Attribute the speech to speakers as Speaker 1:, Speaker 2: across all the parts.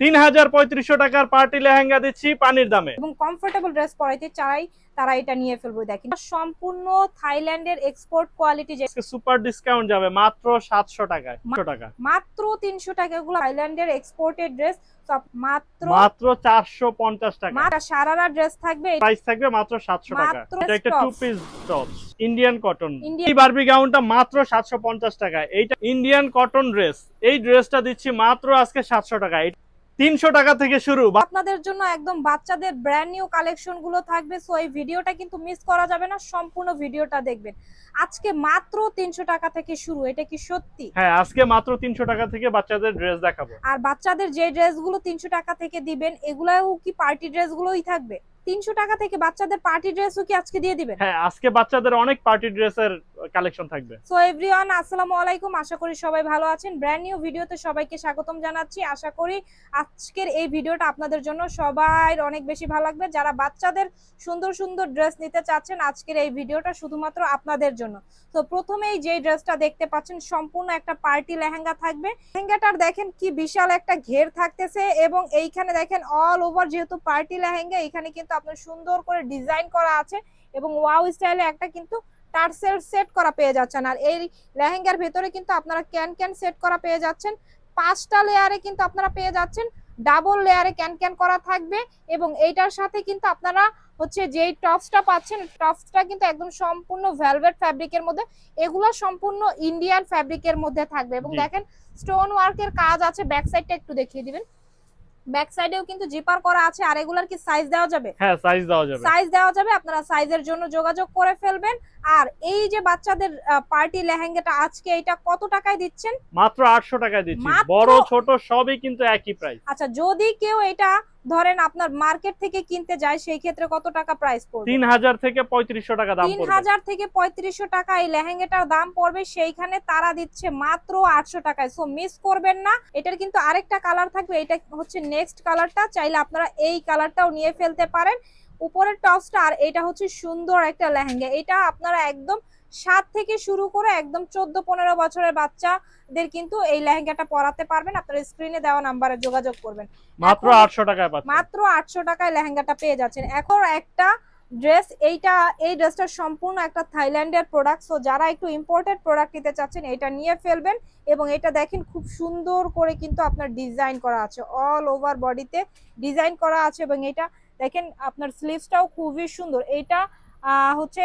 Speaker 1: তিন হাজার পঁয়ত্রিশশো টাকার পার্টি লেহেঙ্গা দিচ্ছি পানির দামে।
Speaker 2: এবং কমফোর্টেবল ড্রেস পরাইতে চাই তারা এটা নিয়ে ফেলবে দেখেন। সম্পূর্ণ থাইল্যান্ডের এক্সপোর্ট কোয়ালিটি
Speaker 1: সুপার ডিসকাউন্ট যাবে মাত্র সাতশো টাকায় টাকা।
Speaker 2: মাত্র তিনশো টাকা এগুলো থাইল্যান্ডের এক্সপোর্টেড ড্রেস মাত্র
Speaker 1: মাত্র চারশো পঞ্চাশ টাকা।
Speaker 2: সারারা ড্রেস থাকবে
Speaker 1: প্রাইস থাকবে মাত্র সাতশো টাকা।
Speaker 2: মাত্র
Speaker 1: এটা একটা two piece top Indian cotton এই বারবি গাউনটা মাত্র সাতশো পঞ্চাশ টাকা এইটা ইন্ডিয়ান কটন ড্রেস এই ড্রেসটা দিচ্ছি মাত্র আজকে সাতশো টাকা তিনশো টাকা থেকে শুরু।
Speaker 2: আপনাদের জন্য একদম বাচ্চাদের ব্র্যান্ড নিউ কালেকশনগুলো থাকবে সো এই ভিডিওটা কিন্তু মিস করা যাবে না সম্পূর্ণ ভিডিওটা দেখবেন। আজকে মাত্র তিনশো টাকা থেকে শুরু এটা কি সত্যি?
Speaker 1: হ্যাঁ আজকে মাত্র তিনশো টাকা থেকে বাচ্চাদের ড্রেস দেখাবো।
Speaker 2: আর বাচ্চাদের যে ড্রেসগুলো তিনশো টাকা থেকে দিবেন এগুলাও কি পার্টি ড্রেসগুলোই থাকবে? তিনশো টাকা থেকে বাচ্চাদের পার্টি ড্রেসও কি আজকে দিয়ে দিবেন?
Speaker 1: হ্যাঁ আজকে বাচ্চাদের অনেক পার্টি ড্রেসের কালেকশন থাকবে।
Speaker 2: সো এভরিওয়ান আসসালামু আলাইকুম। আশা করি সবাই ভালো আছেন। ব্র্যান্ড নিউ ভিডিওতে সবাইকে স্বাগতম জানাচ্ছি। আশা করি আজকের এই ভিডিওটা আপনাদের জন্য সবাই অনেক বেশি ভালো লাগবে। যারা বাচ্চাদের সুন্দর সুন্দর ড্রেস নিতে চাচ্ছেন আজকের এই ভিডিওটা শুধুমাত্র আপনাদের জন্য। তো প্রথমেই যে ড্রেসটা দেখতে পাচ্ছেন সম্পূর্ণ একটা পার্টি লেহেঙ্গা থাকবে। লেহেঙ্গাটার দেখেন কি বিশাল একটা ঘের থাকতেছে এবং এইখানে দেখেন অল ওভার যেহেতু পার্টি লেহেঙ্গা এখানে কিন্তু আপনার সুন্দর করে ডিজাইন করা আছে এবং ওয়াও স্টাইলে একটা কিন্তু টার্সেল সেট করা পেয়ে যাচ্ছেন। আর এই লেহেঙ্গার ভেতরে কিন্তু আপনারা ক্যান ক্যান সেট করা পেয়ে যাচ্ছেন। পাঁচটা লেয়ারে কিন্তু আপনারা পেয়ে যাচ্ছেন। ডাবল লেয়ারে ক্যান ক্যান করা থাকবে এবং এইটার সাথে কিন্তু আপনারা হচ্ছে যেই টপসটা পাচ্ছেন টপসটা কিন্তু একদম সম্পূর্ণ ভেলভেট ফ্যাব্রিকের মধ্যে এগুলো সম্পূর্ণ ইন্ডিয়ান ফ্যাব্রিকের মধ্যে থাকবে। এবং। দেখেন স্টোন ওয়ার্কের কাজ আছে ব্যাক সাইডটা একটু দেখিয়ে দিবেন। ব্যাক সাইডেও কিন্তু জিপার করা আছে আর এগুলার কি সাইজ দেওয়া যাবে?
Speaker 1: হ্যাঁ সাইজ দেওয়া যাবে।
Speaker 2: সাইজ দেওয়া যাবে আপনারা সাইজের জন্য যোগাযোগ করে ফেলবেন। আর এই যে বাচ্চাদের পার্টি লেহেঙ্গাটা আজকে এটা কত টাকায় দিচ্ছেন?
Speaker 1: মাত্র আটশো টাকায় দিচ্ছি। বড় ছোট সবই কিন্তু একই প্রাইস
Speaker 2: আচ্ছা যদি কেউ এটা ধরেন আপনার মার্কেট থেকে কিনতে যায় সেই ক্ষেত্রে কত টাকা প্রাইস পড়বে?
Speaker 1: তিন হাজার থেকে পঁয়ত্রিশশো টাকা দাম
Speaker 2: তিন
Speaker 1: পড়বে।
Speaker 2: হাজার থেকে পঁয়ত্রিশশো টাকা এই লেহেঙ্গাটার দাম পড়বে সেইখানে তারা দিচ্ছে মাত্র আটশো টাকায়। সো মিস করবেন না। এটার কিন্তু আরেকটা কালার থাকবে এটা হচ্ছে নেক্সট কালারটা চাইলে আপনারা এই কালারটাও নিয়ে ফেলতে পারেন। উপরের টপসটা আর এটা হচ্ছে সুন্দর একটা লেহেঙ্গা। এটা আপনারা একদম সাত থেকে শুরু করে একদম চোদ্দ পনেরো বছরের বাচ্চাদের কিন্তু এই লেহেঙ্গাটা পরাতে পারবেন। আপনারা স্ক্রিনে দেওয়া নাম্বারে যোগাযোগ করবেন।
Speaker 1: মাত্র আটশো টাকায়
Speaker 2: মাত্র আটশো টাকায় লেহেঙ্গাটা পেয়ে যাচ্ছেন। এখন একটা ড্রেস এইটা এই ড্রেসটা সম্পূর্ণ একটা থাইল্যান্ডের প্রোডাক্ট সো যারা একটু ইম্পোর্টেড প্রোডাক্ট নিতে চাচ্ছেন এটা নিয়ে ফেলবেন এবং এটা দেখেন খুব সুন্দর করে কিন্তু আপনার ডিজাইন করা আছে। অল ওভার বডিতে ডিজাইন করা আছে এবং এটা দেখেন আপনার স্লিভসটাও খুবই সুন্দর। এটা হচ্ছে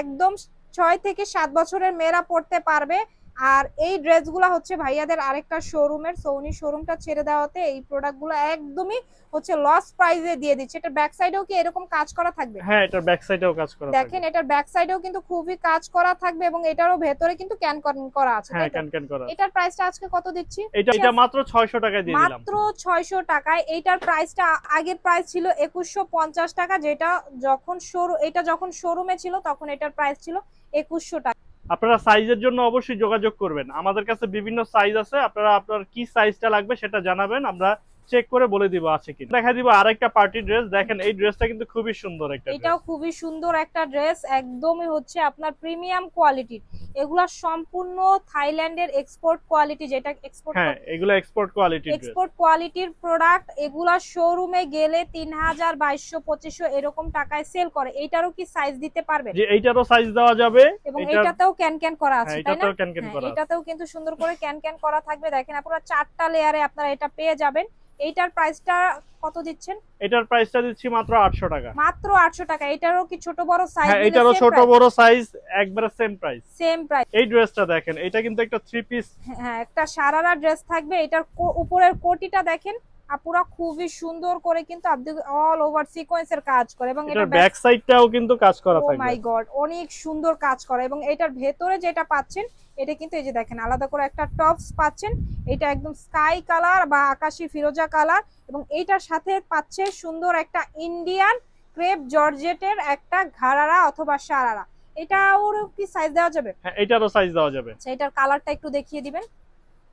Speaker 2: একদম ছয় থেকে সাত বছরের মেয়েরা পড়তে পারবে। আর এই ড্রেসগুলো হচ্ছে ভাইয়াদের আরেকটা শোরুমের সৌনি শোরুমটা ছেড়ে দেওয়াতে এই প্রোডাক্টগুলো একদমই হচ্ছে লস প্রাইসে দিয়ে দিচ্ছে। এটা ব্যাক সাইডেও কি এরকম কাজ করা থাকবে?
Speaker 1: হ্যাঁ এটার ব্যাক সাইডেও কাজ করা
Speaker 2: দেখেন এটার ব্যাক সাইডেও কিন্তু খুবই কাজ করা থাকবে এবং এটারও ভেতরে কিন্তু ক্যান করা আছে
Speaker 1: হ্যাঁ? ক্যান ক্যান করা
Speaker 2: এটার প্রাইসটা আজকে কত দিচ্ছি?
Speaker 1: এটা এটা মাত্র ছয়শো টাকায় দিয়ে দিলাম।
Speaker 2: মাত্র ছয়শো টাকায় এইটার প্রাইসটা আগের প্রাইস ছিল একুশশো পঞ্চাশ টাকা যেটা যখন শোরু এটা যখন শোরুমে ছিল তখন এটার প্রাইস ছিল একুশশো টাকা।
Speaker 1: আপনারা সাইজের জন্য অবশ্যই যোগাযোগ করবেন। আমাদের কাছে বিভিন্ন সাইজ আছে, আপনারা আপনার কি সাইজটা লাগবে সেটা জানাবেন, আমরা চেক করে বলে দিব আছে কি দেখা দিব আরেকটা পার্টি ড্রেস দেখেন এই ড্রেসটা কিন্তু খুবই সুন্দর একটা
Speaker 2: এটাও খুবই সুন্দর একটা ড্রেস একদমই হচ্ছে আপনার প্রিমিয়াম কোয়ালিটির এগুলা সম্পূর্ণ থাইল্যান্ডের এক্সপোর্ট কোয়ালিটি যেটা এক্সপোর্ট
Speaker 1: হ্যাঁ এগুলো এক্সপোর্ট কোয়ালিটি ড্রেস
Speaker 2: এক্সপোর্ট কোয়ালিটির প্রোডাক্ট এগুলা শোরুমে গেলে তিন হাজার বাইশশো পঁচিশশো এরকম টাকায় সেল করে। এইটারও কি সাইজ দিতে পারবেন
Speaker 1: যে এইটারও সাইজ দেওয়া যাবে।
Speaker 2: এবং এইটাতেও ক্যান ক্যান করা
Speaker 1: হ্যাঁ
Speaker 2: আছে তাই না?
Speaker 1: এটাতেও ক্যান ক্যান
Speaker 2: হ্যাঁ,
Speaker 1: করা আছে।
Speaker 2: এটাতেও কিন্তু সুন্দর করে ক্যান ক্যান করা থাকবে। দেখেন আপনারা চারটা লেয়ারে আপনারা এটা পেয়ে যাবেন। এইটার প্রাইসটা কত দিচ্ছেন?
Speaker 1: এটার প্রাইসটা দিচ্ছি মাত্র আটশো টাকা।
Speaker 2: মাত্র আটশো টাকা। এটারও কি ছোট বড় সাইজ
Speaker 1: হ্যাঁ এটারও ছোট বড় সাইজ একবারে সেম প্রাইস
Speaker 2: সেম প্রাইস
Speaker 1: এই ড্রেসটা দেখেন এটা কিন্তু একটা থ্রি পিস
Speaker 2: হ্যাঁ একটা সারারা ড্রেস থাকবে। এটার উপরের কোটিটা দেখেন। আপুরা খুবই সুন্দর করে কিন্তু অল ওভার সিকোয়েন্সের কাজ করে এবং এটা
Speaker 1: ব্যাক সাইডটাও কিন্তু কাজ করা
Speaker 2: ও মাই গড অনেক সুন্দর কাজ করে এবং এটার ভেতরে যেটা পাচ্ছেন এটা কিন্তু এই যে দেখেন আলাদা করে একটা টপস পাচ্ছেন এটা একদম স্কাই কালার বা আকাশি ফিরোজা কালার এবং এইটার সাথে পাচ্ছে সুন্দর একটা ইন্ডিয়ান ক্রেপ জর্জেটের একটা ঘাড়ারা অথবা সারারা। এটা ওর কি সাইজ দেওয়া যাবে?
Speaker 1: হ্যাঁ এটারও সাইজ দেওয়া যাবে।
Speaker 2: আচ্ছা এটার কালারটা একটু দেখিয়ে দিবেন।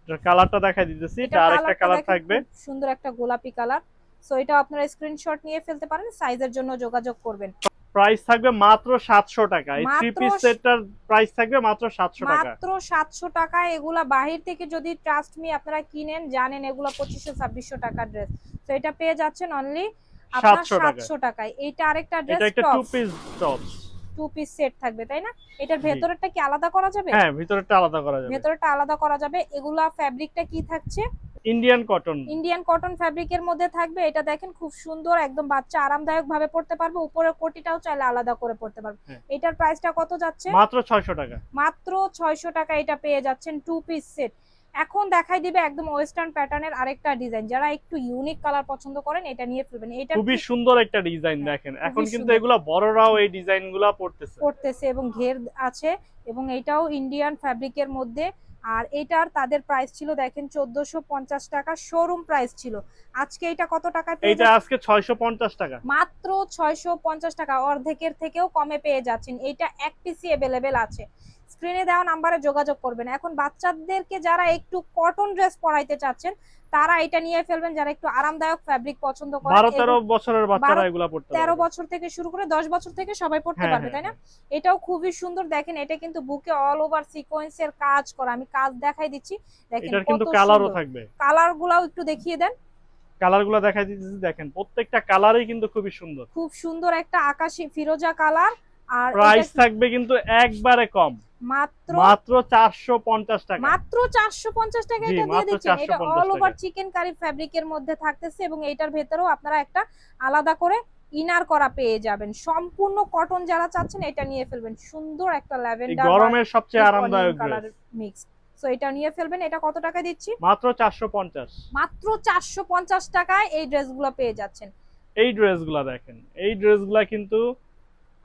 Speaker 1: এটার কালারটা দেখাই দিতেছি এটা আরেকটা কালার থাকবে।
Speaker 2: সুন্দর একটা গোলাপি কালার। সো এটা আপনারা স্ক্রিনশট নিয়ে ফেলতে পারেন সাইজের জন্য যোগাযোগ করবেন।
Speaker 1: প্রাইস থাকবে মাত্র সাতশো টাকা। এই থ্রি পিস সেটটার প্রাইস থাকবে মাত্র সাতশো টাকা।
Speaker 2: মাত্র সাতশো টাকা। এগুলা বাহির থেকে যদি ট্রাস্ট মি আপনারা কিনেন জানেন এগুলা পঁচিশশো ছাব্বিশশো টাকার ড্রেস তো এটা পেয়ে যাচ্ছেন অনলি আপনার
Speaker 1: 700 টাকায়।
Speaker 2: এইটা আরেকটা
Speaker 1: এটা
Speaker 2: ড্রেস
Speaker 1: একটা two piece top
Speaker 2: two piece set থাকবে তাই না? এটার ভেতরেরটা কি আলাদা করা যাবে?
Speaker 1: হ্যাঁ ভিতরেরটা আলাদা করা যাবে।
Speaker 2: ভেতরটা আলাদা করা যাবে। এগুলা ফ্যাব্রিকটা কি থাকছে?
Speaker 1: ইন্ডিয়ান কটন
Speaker 2: ইন্ডিয়ান কটন ফ্যাব্রিকের মধ্যে থাকবে। এটা দেখেন খুব সুন্দর একদম বাচ্চা আরামদায়ক ভাবে পড়তে পারবে। উপরের কোটিটাও চাইলে আলাদা করে পড়তে পারবে।
Speaker 1: হ্যাঁ।
Speaker 2: এটার প্রাইসটা কত যাচ্ছে?
Speaker 1: মাত্র ছয়শো টাকা।
Speaker 2: মাত্র ছয়শো টাকা এটা পেয়ে যাচ্ছেন টু পিস সেট এখন দেখাই দিবে একদম ওয়েস্টার্ন প্যাটার্নের আরেকটা ডিজাইন যারা একটু ইউনিক কালার পছন্দ করেন এটা নিয়ে ফেলবেন। এটা
Speaker 1: খুবই সুন্দর একটা ডিজাইন
Speaker 2: হ্যাঁ,
Speaker 1: দেখেন। এখন কিন্তু। এগুলা বড়রাও এই ডিজাইনগুলা পড়তেছে।
Speaker 2: পড়তেছে এবং ঘের আছে এবং এটাও ইন্ডিয়ান ফ্যাব্রিকের মধ্যে। আর এটার তাদের প্রাইস ছিল দেখেন চোদ্দশো পঞ্চাশ টাকা। শোরুম প্রাইস ছিল। আজকে এটা কত টাকা
Speaker 1: এইটা আজকে ছয়শো পঞ্চাশ টাকা।
Speaker 2: মাত্র ছয়শো পঞ্চাশ টাকা অর্ধেকের থেকেও কমে পেয়ে যাচ্ছেন। এইটা এক পিসি অ্যাভেলেবেল আছে। স্ক্রিনে দেওয়া নাম্বারে যোগাযোগ করবেন। এখন বাচ্চাদেরকে যারা একটু কটন ড্রেস পরাইতে চাচ্ছেন তারা এটা নিয়ে ফেলবেন যারা একটু আরামদায়ক ফ্যাব্রিক পছন্দ
Speaker 1: বছরের বাচ্চারা পড়তে
Speaker 2: তেরো
Speaker 1: পারবে।
Speaker 2: বছর থেকে শুরু করে দশ বছর থেকে সবাই পড়তে
Speaker 1: হ্যাঁ,
Speaker 2: পারবে
Speaker 1: হ্যাঁ,
Speaker 2: তাই না? এটাও খুবই সুন্দর। দেখেন এটা কিন্তু বুকে অল ওভার সিকোয়েন্সের কাজ করা। আমি কাজ দেখাই দিচ্ছি। দেখেন
Speaker 1: কালারও থাকবে।
Speaker 2: কালার গুলাও একটু দেখিয়ে দেন।
Speaker 1: কালারগুলা দেখাই দিতেছি দেখেন প্রত্যেকটা কালারই কিন্তু খুবই সুন্দর।
Speaker 2: খুব সুন্দর একটা আকাশি ফিরোজা কালার আর
Speaker 1: প্রাইস থাকবে কিন্তু একবারে কম।
Speaker 2: মাত্র
Speaker 1: মাত্র চারশো পঞ্চাশ টাকা।
Speaker 2: মাত্র চারশো পঞ্চাশ টাকা এটা দিয়ে দিচ্ছেন। এটা অল ওভার চিকেন কারি ফ্যাব্রিকের মধ্যে থাকতেছে এবং এটার ভেতরেও আপনারা একটা আলাদা করে ইনার করা পেয়ে যাবেন। সম্পূর্ণ কটন যারা চাচ্ছেন এটা নিয়ে ফেলবেন। সুন্দর একটা ল্যাভেন্ডার
Speaker 1: গরমের সবচেয়ে আরামদায়ক
Speaker 2: কালার মিক্স সো এটা নিয়ে ফেলবেন। এটা কত টাকা দিচ্ছি?
Speaker 1: মাত্র চারশো পঞ্চাশ।
Speaker 2: মাত্র চারশো পঞ্চাশ টাকায় এই ড্রেসগুলো পেয়ে যাচ্ছেন।
Speaker 1: এই ড্রেসগুলো দেখেন। এই ড্রেসগুলো কিন্তু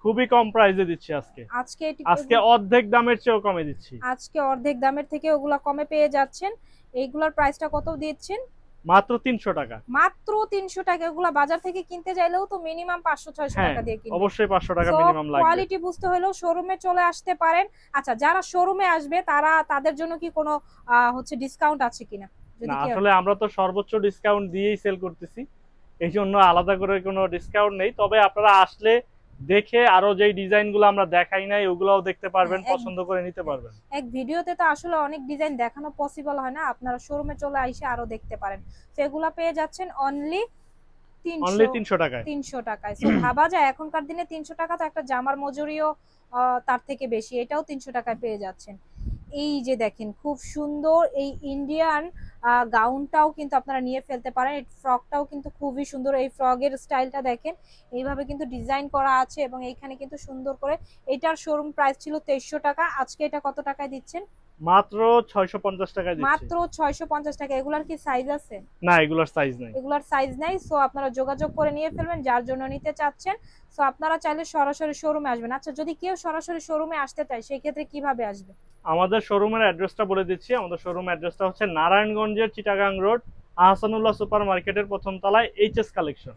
Speaker 1: খুবই কম প্রাইসে দিচ্ছি আজকে।
Speaker 2: আজকে
Speaker 1: আজকে অর্ধেক দামের চেয়েও কমে দিচ্ছি।
Speaker 2: আজকে অর্ধেক দামের থেকে ওগুলা কমে পেয়ে যাচ্ছেন। এইগুলোর প্রাইসটা কত দিচ্ছেন?
Speaker 1: মাত্র তিনশো টাকা।
Speaker 2: মাত্র তিনশো টাকা। এগুলা বাজার থেকে কিনতে চাইলেও তো মিনিমাম পাঁচশো ছয়শো
Speaker 1: হ্যাঁ,
Speaker 2: টাকা দিয়ে কিনবে।
Speaker 1: অবশ্যই পাঁচশো টাকা মিনিমাম লাগবে।
Speaker 2: কোয়ালিটি বুঝতে হলেও শোরুমে চলে আসতে পারেন। আচ্ছা যারা শোরুমে আসবে তারা তাদের জন্য কি কোনো হচ্ছে ডিসকাউন্ট আছে কিনা?
Speaker 1: না আসলে আমরা তো সর্বোচ্চ ডিসকাউন্ট দিয়েই সেল করতেছি। এই জন্য আলাদা করে কোনো ডিসকাউন্ট নেই। তবে আপনারা আসলে দেখে আরও যেই ডিজাইনগুলো আমরা দেখাই নাই ওগুলাও দেখতে পারবেন
Speaker 2: হ্যাঁ,
Speaker 1: পছন্দ করে নিতে পারবেন।
Speaker 2: এক ভিডিওতে তো আসলে অনেক ডিজাইন দেখানো পসিবল হয় না আপনারা শোরুমে চলে এসে আরও দেখতে পারেন। সেগুলা পেয়ে যাচ্ছেন অনলি
Speaker 1: টাকায়।
Speaker 2: তো ভাবা যায় এখনকার দিনে তিনশো টাকা তো একটা জামার মজুরিও তার থেকে বেশি এটাও তিনশো টাকায় পেয়ে যাচ্ছেন। এই যে দেখেন খুব সুন্দর এই ইন্ডিয়ান গাউনটাও কিন্তু আপনারা নিয়ে ফেলতে পারেন। এই ফ্রকটাও কিন্তু খুবই সুন্দর। এই ফ্রকের স্টাইলটা দেখেন এইভাবে কিন্তু ডিজাইন করা আছে এবং এইখানে কিন্তু সুন্দর করে এটার শোরুম প্রাইস ছিল তেইশশো টাকা। আজকে এটা কত টাকায় দিচ্ছেন?
Speaker 1: মাত্র দিচ্ছি।
Speaker 2: মাত্র টাকা। এগুলার কি সাইজ আছে?
Speaker 1: না এগুলোর সাইজ নাই।
Speaker 2: এগুলার সাইজ নাই সো আপনারা যোগাযোগ করে নিয়ে ফেলবেন যার জন্য নিতে চাচ্ছেন। সো আপনারা চাইলে সরাসরি শোরুমে আসবেন। আচ্ছা যদি কেউ সরাসরি শোরুমে আসতে চায় সেই ক্ষেত্রে কীভাবে আসবে?
Speaker 1: আমাদের শোরুমের অ্যাড্রেসটা বলে দিচ্ছি। আমাদের শোরুম অ্যাড্রেসটা হচ্ছে নারায়ণগঞ্জের চিটাগাং রোড আহসানুল্লাহ সুপার মার্কেটের প্রথম তলায় এইচএস কালেকশন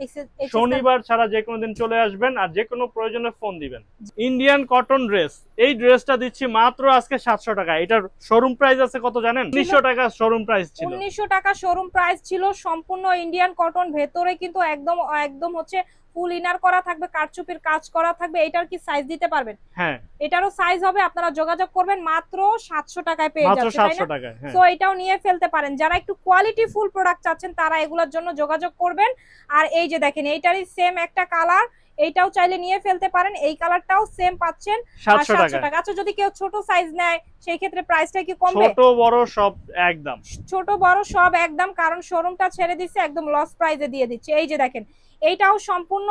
Speaker 1: শনিবার ছাড়া যে কোনো দিন চলে আসবেন আর যে কোনো প্রয়োজনে ফোন দিবেন। ইন্ডিয়ান কটন ড্রেস এই ড্রেসটা দিচ্ছি মাত্র আজকে সাতশো টাকা। এটার শোরুম প্রাইস আছে কত জানেন? উনিশশো টাকা শোরুম প্রাইস ছিল।
Speaker 2: উনিশশো টাকা শোরুম প্রাইস ছিল সম্পূর্ণ ইন্ডিয়ান কটন ভেতরে কিন্তু একদম একদম হচ্ছে ফুল ইনার করা থাকবে কারচুপির কাজ করা থাকবে এটার কি সাইজ দিতে পারবেন?
Speaker 1: হ্যাঁ।
Speaker 2: এটারও সাইজ হবে আপনারা যোগাযোগ করবেন মাত্র সাতশো টাকায় পেয়ে
Speaker 1: মাত্র
Speaker 2: যাচ্ছে তাই না?
Speaker 1: টাকায় হ্যাঁ।
Speaker 2: এটাও নিয়ে ফেলতে পারেন। যারা একটু কোয়ালিটি ফুল প্রোডাক্ট চাচ্ছেন তারা এগুলোর জন্য যোগাযোগ করবেন। আর এই যে দেখেন এইটারই সেম একটা কালার এইটাও চাইলে নিয়ে ফেলতে পারেন। এই কালারটাও সেম পাচ্ছেন আর
Speaker 1: সাতশো
Speaker 2: সাতশো
Speaker 1: টাকা
Speaker 2: টাকা আচ্ছা যদি কেউ ছোট সাইজ নেয় সেই ক্ষেত্রে প্রাইসটা কি কমবে?
Speaker 1: ছোট বড় সব একদম।
Speaker 2: ছোট বড় সব একদম কারণ শোরুমটা ছেড়ে দিচ্ছে একদম লস প্রাইজে দিয়ে দিচ্ছে। এই যে দেখেন এইটাও সম্পূর্ণ,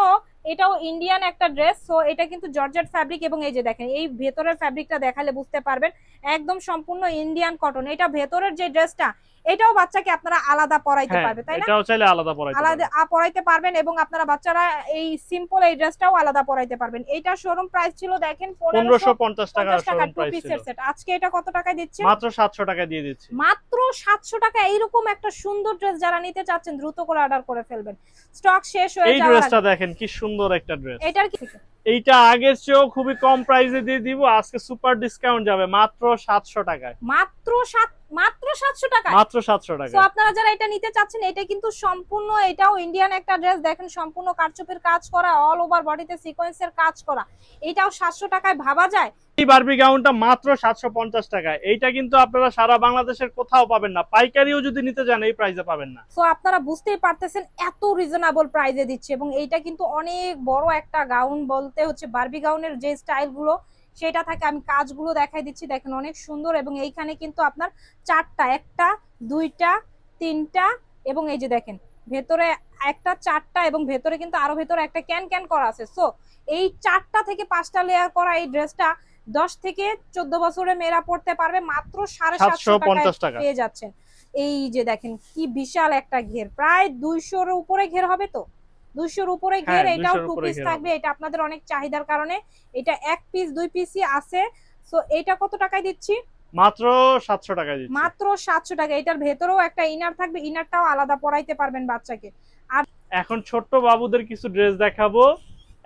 Speaker 2: এটাও ইন্ডিয়ান একটা ড্রেস সো এটা কিন্তু জর্জেট ফ্যাব্রিক এবং এই যে দেখেন, এই ভেতরের ফ্যাব্রিকটা দেখালে বুঝতে পারবেন, একদম সম্পূর্ণ ইন্ডিয়ান কটন এটা ভেতরের যে ড্রেসটা এটাও বাচ্চাকে আপনারা আলাদা পরাইতে
Speaker 1: হ্যাঁ
Speaker 2: পারবে তাই না?
Speaker 1: এটাও চাইলে আলাদা পড়াইতে
Speaker 2: আলাদা পরাইতে পারবেন এবং আপনারা বাচ্চারা এই সিম্পল এই ড্রেসটাও আলাদা পরাইতে পারবেন। এইটা শোরুম প্রাইস ছিল দেখেন
Speaker 1: পনেরোশো
Speaker 2: পনেরোশো
Speaker 1: পঞ্চাশ টাকা শোরুম প্রাইস
Speaker 2: সেট আজকে এটা কত টাকায় দিচ্ছে
Speaker 1: মাত্র সাতশো টাকা দিয়ে দিচ্ছি।
Speaker 2: মাত্র সাতশো টাকা এইরকম একটা সুন্দর ড্রেস যারা নিতে চাচ্ছেন দ্রুত করে অর্ডার করে ফেলবেন। স্টক শেষ হয়ে
Speaker 1: এই
Speaker 2: যাওয়ার
Speaker 1: ড্রেসটা দেখেন কি সুন্দর একটা ড্রেস
Speaker 2: এটার কি?
Speaker 1: এইটা আগের চেয়েও খুবই কম প্রাইসে দিয়ে দিব আজকে সুপার ডিসকাউন্ট যাবে মাত্র সাতশো টাকায়।
Speaker 2: মাত্র সাত মাত্র সাতশো টাকা
Speaker 1: মাত্র
Speaker 2: 700
Speaker 1: টাকা তো
Speaker 2: আপনারা যারা এটা নিতে চাচ্ছেন এটা কিন্তু সম্পূর্ণ এটাও ইন্ডিয়ান একটা ড্রেস দেখেন সম্পূর্ণ কারচুপির কাজ করা অল ওভার বডিতে সিকোয়েন্সের কাজ করা। এটাও সাতশো টাকায় ভাবা যায়।
Speaker 1: এই বারবি গাউনটা মাত্র সাতশো পঞ্চাশ টাকায় এইটা কিন্তু আপনারা সারা বাংলাদেশের কোথাও পাবেন না। পাইকারিও যদি নিতে যান এই প্রাইসে পাবেন না।
Speaker 2: সো আপনারা বুঝতেই পারতেছেন এত রিজনেবল প্রাইসে দিচ্ছে এবং এইটা কিন্তু অনেক বড় একটা গাউন বলতে হচ্ছে বারবি গাউনের যে স্টাইলগুলো, সেটা থাকে। আমি কাজগুলো দেখাই দিচ্ছি। দেখেন অনেক সুন্দর এবং এইখানে কিন্তু আপনার চারটা, একটা, দুইটা, তিনটা এবং এই যে দেখেন, ভেতরে একটা চারটা এবং ভেতরে কিন্তু আরও ভেতরে একটা ক্যান ক্যান করা আছে। সো এই চারটা থেকে পাঁচটা লেয়ার করা এই ড্রেসটা দশ থেকে চোদ্দ বছরে মেয়েরা পড়তে পারবে মাত্র সাড়ে
Speaker 1: সাতশো টাকা।
Speaker 2: পেয়ে যাচ্ছেন এই যে দেখেন কি বিশাল একটা ঘের। প্রায় দুইশোর উপরে ঘের হবে তো? দুইশোর উপরে ঘের
Speaker 1: হ্যাঁ,
Speaker 2: এটাও টু পিস থাকবে এটা আপনাদের অনেক চাহিদার কারণে। এটা এক পিস দুই পিসই আছে। সো এটা কত টাকায় দিচ্ছি?
Speaker 1: মাত্র সাতশো টাকায় দিচ্ছি।
Speaker 2: মাত্র সাতশো টাকা। এটার ভেতরেও একটা ইনার থাকবে ইনারটাও আলাদা পরাইতে পারবেন বাচ্চাকে।
Speaker 1: আর এখন ছোট্ট বাবুদের কিছু ড্রেস দেখাবো।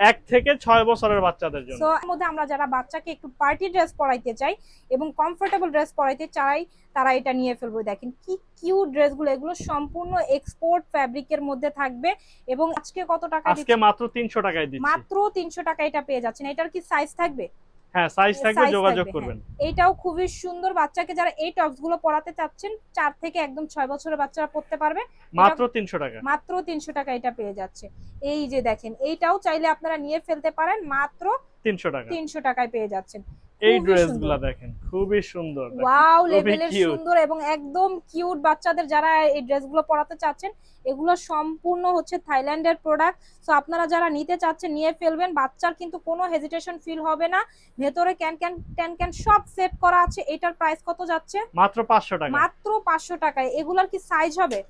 Speaker 1: এক থেকে ছয় বছরের বাচ্চাদের জন্য।
Speaker 2: এর মধ্যে আমরা যারা বাচ্চাকে একটু পার্টি ড্রেস পরাইতে চাই এবং কমফোর্টেবল ড্রেস পরাইতে চাই তারা এটা নিয়ে ফেলব। দেখেন কি কিউট ড্রেসগুলো এগুলো সম্পূর্ণ এক্সপোর্ট ফ্যাব্রিকের মধ্যে থাকবে এবং আজকে কত টাকা
Speaker 1: আজকে মাত্র তিনশো টাকায় দিচ্ছি।
Speaker 2: মাত্র তিনশো টাকা এটা পেয়ে যাচ্ছেন। এটার কি সাইজ থাকবে?
Speaker 1: হ্যাঁ সাইজ থাকবে যোগাযোগ করবেন।
Speaker 2: এটাও খুবই সুন্দর বাচ্চাকে যারা এই টপসগুলো পড়াতে চাচ্ছেন চার থেকে একদম ছয় বছরের বাচ্চারা পড়তে পারবে।
Speaker 1: মাত্র তিনশো টাকা।
Speaker 2: মাত্র তিনশো টাকা এটা পেয়ে যাচ্ছে। এই যে দেখেন এইটাও চাইলে আপনারা নিয়ে ফেলতে পারেন মাত্র
Speaker 1: তিনশো টাকা।
Speaker 2: তিনশো টাকায় পেয়ে যাচ্ছেন।
Speaker 1: এই
Speaker 2: খুবই
Speaker 1: ড্রেস
Speaker 2: সুন্দর।
Speaker 1: দেখেন খুবই সুন্দর
Speaker 2: ওয়াও লেভেলের সুন্দর এবং একদম কিউট বাচ্চাদের যারা এই ড্রেসগুলো পরাতে চাচ্ছেন এগুলো সম্পূর্ণ হচ্ছে থাইল্যান্ডের প্রোডাক্ট সো আপনারা যারা নিতে চাচ্ছেন নিয়ে ফেলবেন। বাচ্চার কিন্তু কোনো হেজিটেশন ফিল হবে না। ভেতরে ক্যান ক্যান ট্যান ক্যান সব সেট করা আছে। এটার প্রাইস কত যাচ্ছে?
Speaker 1: মাত্র পাঁচশো টাকা।
Speaker 2: মাত্র পাঁচশো টাকায়। এগুলার কি সাইজ হবে?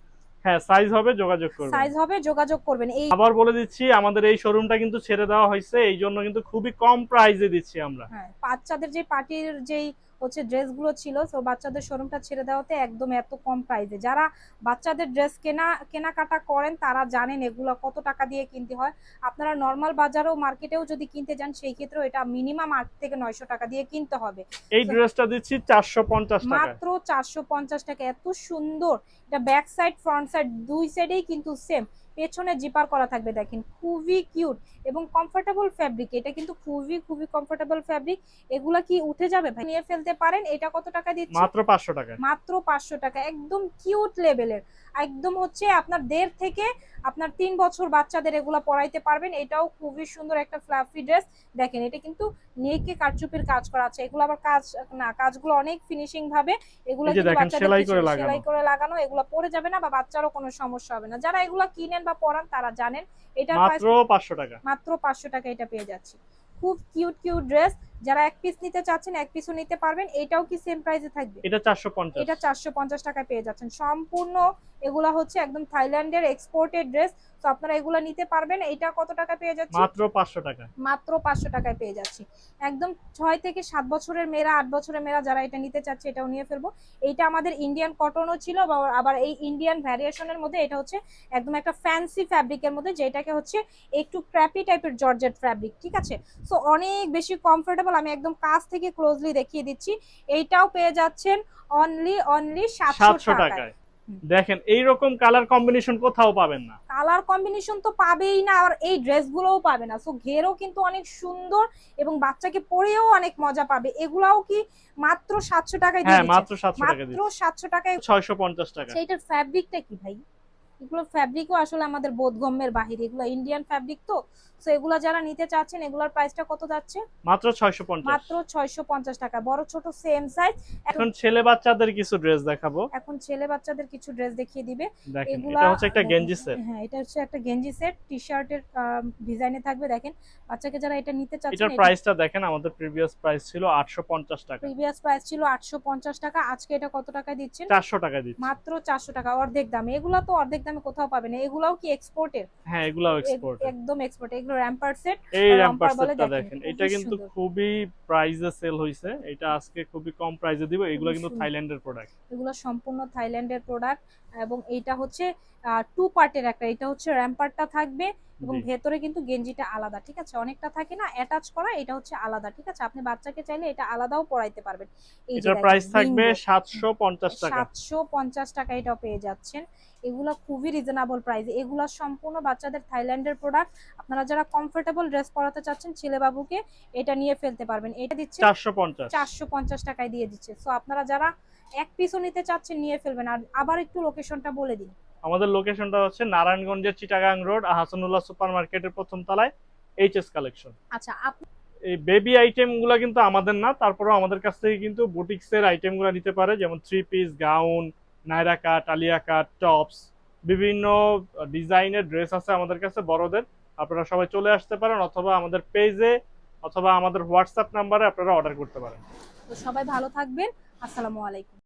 Speaker 1: হ্যাঁ সাইজ হবে যোগাযোগ করবেন।
Speaker 2: সাইজ হবে যোগাযোগ করবেন। এই
Speaker 1: আবার বলে দিচ্ছি আমাদের এই শোরুমটা কিন্তু ছেড়ে দেওয়া হয়েছে এই জন্য কিন্তু খুবই কম প্রাইসে দিচ্ছি আমরা।
Speaker 2: হ্যাঁ বাচ্চাদের যে পার্টির যেই হচ্ছে ড্রেসগুলো ছিল তো বাচ্চাদের শোরুমটা ছেড়ে দেওয়াতে একদম এত কম প্রাইসে যারা বাচ্চাদের ড্রেস কেনা কেনাকাটা করেন তারা জানেন এগুলো কত টাকা দিয়ে কিনতে হয়। আপনারা নর্মাল বাজারেও মার্কেটেও যদি কিনতে যান সেই ক্ষেত্রেও এটা মিনিমাম আট থেকে নয়শো টাকা দিয়ে কিনতে হবে।
Speaker 1: এই ড্রেসটা দিচ্ছি চারশো পঞ্চাশ
Speaker 2: মাত্র চারশো পঞ্চাশ টাকা। এত সুন্দর। এটা ব্যাক সাইড ফ্রন্ট সাইড দুই সাইডেই কিন্তু সেম পেছনে জিপার করা থাকবে দেখেন খুবই কিউট এবং কমফোর্টেবল ফ্যাব্রিক এটা কিন্তু খুবই খুবই কমফোর্টেবল ফ্যাব্রিক এগুলা কি উঠে যাবে ভাই? নিয়ে ফেলতে পারেন এটা কত টাকা দিচ্ছে?
Speaker 1: মাত্র পাঁচশো টাকা।
Speaker 2: মাত্র পাঁচশো টাকা একদম কিউট লেভেলের একদম হচ্ছে আপনার দেড় থেকে আপনার তিন বছর বাচ্চাদের এগুলা পরাইতে পারবেন। এটাও খুবই সুন্দর একটা ফ্লাফি ড্রেস দেখেন এটা কিন্তু নেকে কারচুপির কাজ করা আছে। এগুলো আবার কাজ না কাজগুলো অনেক ফিনিশিং ভাবে। এগুলো কিন্তু বাচ্চাদের
Speaker 1: সেলাই করে লাগানো।
Speaker 2: সেলাই করে লাগানো এগুলো পরে যাবে না বা বাচ্চারও কোনো সমস্যা হবে না। যারা এগুলো কিনেন বা পরান তারা জানেন এটার প্রাইস
Speaker 1: মাত্র পাঁচশো টাকা।
Speaker 2: মাত্র পাঁচশো টাকা এটা পেয়ে যাচ্ছি। খুব কিউট কিউট ড্রেস যারা এক পিস নিতে চাচ্ছেন এক পিসও নিতে পারবেন এটাও কি সেম প্রাইসে থাকবে?
Speaker 1: এটা চারশো পঞ্চাশ।
Speaker 2: এটা চারশো পঞ্চাশ টাকায় পেয়ে যাচ্ছেন। সম্পূর্ণ এগুলা হচ্ছে একদম থাইল্যান্ডের এক্সপোর্টেড ড্রেস তো আপনারা এগুলা নিতে পারবেন। এটা কত টাকা পেয়ে যাচ্ছে
Speaker 1: মাত্র পাঁচশো টাকা।
Speaker 2: মাত্র পাঁচশো টাকায় পেয়ে যাচ্ছি। একদম ছয় থেকে সাত বছরের মেয়েরা আট বছরের মেয়েরা যারা এটা নিতে চাচ্ছে এটাও নিয়ে ফেলব। এইটা আমাদের ইন্ডিয়ান কটনও ছিল আবার এই ইন্ডিয়ান ভ্যারিয়েশনের মধ্যে এটা হচ্ছে একদম একটা ফ্যান্সি ফ্যাব্রিকের মধ্যে যেটাকে হচ্ছে একটু ক্র্যাপি টাইপের জর্জেট ফ্যাব্রিক ঠিক আছে? সো অনেক বেশি কমফোর্টেবল আমি একদম কাছ থেকে ক্লোজলি দেখিয়ে দিচ্ছি। এইটাও পেয়ে যাচ্ছেন অনলি অনলি সাতশো টাকায়।
Speaker 1: টাকায়। দেখেন এইরকম কালার কম্বিনেশন কোথাও পাবেন না।
Speaker 2: কালার কম্বিনেশন তো পাবেই না আর এই ড্রেসগুলোও পাবে না। সো ঘেরও কিন্তু অনেক সুন্দর এবং বাচ্চাকে পরেও অনেক মজা পাবে। এগুলাও কি মাত্র সাতশো টাকায় দিয়ে
Speaker 1: হ্যাঁ মাত্র সাতশো টাকা
Speaker 2: মাত্র
Speaker 1: দিচ্ছি।
Speaker 2: সাতশো টাকায়
Speaker 1: ছয়শো পঞ্চাশ টাকা
Speaker 2: সেইটার ফ্যাব্রিকটা কি ভাই? এগুলো ফ্যাব্রিকও আসলে আমাদের বোধগম্যের বাহিরে। এগুলো ইন্ডিয়ান ফ্যাব্রিক তো? সো এগুলো যারা নিতে চাচ্ছেন এগুলোর প্রাইসটা কত যাচ্ছে?
Speaker 1: মাত্র ছয়শো পঞ্চাশ।
Speaker 2: মাত্র ছয়শো পঞ্চাশ টাকা। বড় ছোট সেম সাইজ
Speaker 1: এখন ছেলে বাচ্চাদের কিছু ড্রেস দেখাবো।
Speaker 2: এখন ছেলে বাচ্চাদের কিছু ড্রেস দেখিয়ে দিবে। এগুলা
Speaker 1: এটা হচ্ছে একটা গেঞ্জি সেট
Speaker 2: হ্যাঁ এটা হচ্ছে একটা গেঞ্জি সেট টি শার্টের ডিজাইনে থাকবে। দেখেন বাচ্চাকে যারা এটা নিতে চাচ্ছেন
Speaker 1: এটার প্রাইসটা দেখেন আমাদের প্রিভিয়াস প্রাইস ছিল আটশো পঞ্চাশ টাকা।
Speaker 2: প্রিভিয়াস প্রাইস ছিল আটশো পঞ্চাশ টাকা। আজকে এটা কত টাকায় দিচ্ছেন?
Speaker 1: চারশো টাকা দিচ্ছি।
Speaker 2: মাত্র চারশো টাকা অর্ধেক দামে। এগুলা তো অর্ধেক দামে কোথাও পাবেন। না এগুলাও কি এক্সপোর্টের
Speaker 1: হ্যাঁ এগুলাও এক্সপোর্ট
Speaker 2: একদম এক্সপোর্ট এগুলো র্যাম্পার সেট
Speaker 1: এই র্যাম্পার সেটটা
Speaker 2: দেখেন,
Speaker 1: এটা কিন্তু খুবই সেল হইছে এটা আজকে খুবই কম প্রাইজে দিব এগুলো কিন্তু থাইল্যান্ডের প্রোডাক্ট
Speaker 2: এগুলো সম্পূর্ণ থাইল্যান্ডের প্রোডাক্ট এবং এইটা হচ্ছে টু পার্টের একটা এটা হচ্ছে র্যাম্পারটা থাকবে এবং ভেতরে কিন্তু গেঞ্জিটা আলাদা ঠিক আছে? অনেকটা থাকে না অ্যাটাচ করা এটা হচ্ছে আলাদা ঠিক আছে? আপনি বাচ্চাকে চাইলে এটা আলাদাও পরাইতে পারবেন।
Speaker 1: এটার প্রাইস থাকবে
Speaker 2: bingo।
Speaker 1: সাতশো পঞ্চাশ টাকা।
Speaker 2: সাতশো পঞ্চাশ টাকা এটাও পেয়ে যাচ্ছেন। এগুলা খুবই রিজনেবল প্রাইস এগুলা সম্পূর্ণ বাচ্চাদের থাইল্যান্ডের প্রোডাক্ট আপনারা যারা কমফোর্টেবল ড্রেস পরাতে চাচ্ছেন ছেলে বাবুকে এটা নিয়ে ফেলতে পারবেন। এটা দিচ্ছে
Speaker 1: চারশো পঞ্চাশ।
Speaker 2: টাকায় দিয়ে দিচ্ছে। সো আপনারা যারা এক পিসও নিতে চাচ্ছেন নিয়ে ফেলবেন। আর আবার একটু লোকেশনটা বলে দিন
Speaker 1: আমাদের লোকেশনটা হচ্ছে নারায়ণগঞ্জের চিটাগাং রোড হাসানুল্লাহ সুপার মার্কেটের প্রথম তলায় এইচএস কালেকশন
Speaker 2: আচ্ছা আপনি
Speaker 1: এই বেবি আইটেমগুলা কিন্তু আমাদের না তারপরেও আমাদের কাছ থেকে কিন্তু বুটিক্স এর আইটেমগুলা নিতে পারে যেমন three piece gown Naira cut, Alia cut, tops, বিভিন্ন ডিজাইনের ড্রেস আছে আমাদের কাছে বড়দের। আপনারা সবাই চলে আসতে পারেন অথবা আমাদের পেজে অথবা আমাদের হোয়াটসঅ্যাপ নাম্বারে আপনারা অর্ডার করতে পারেন।
Speaker 2: সবাই ভালো থাকবেন। আসসালামু আলাইকুম।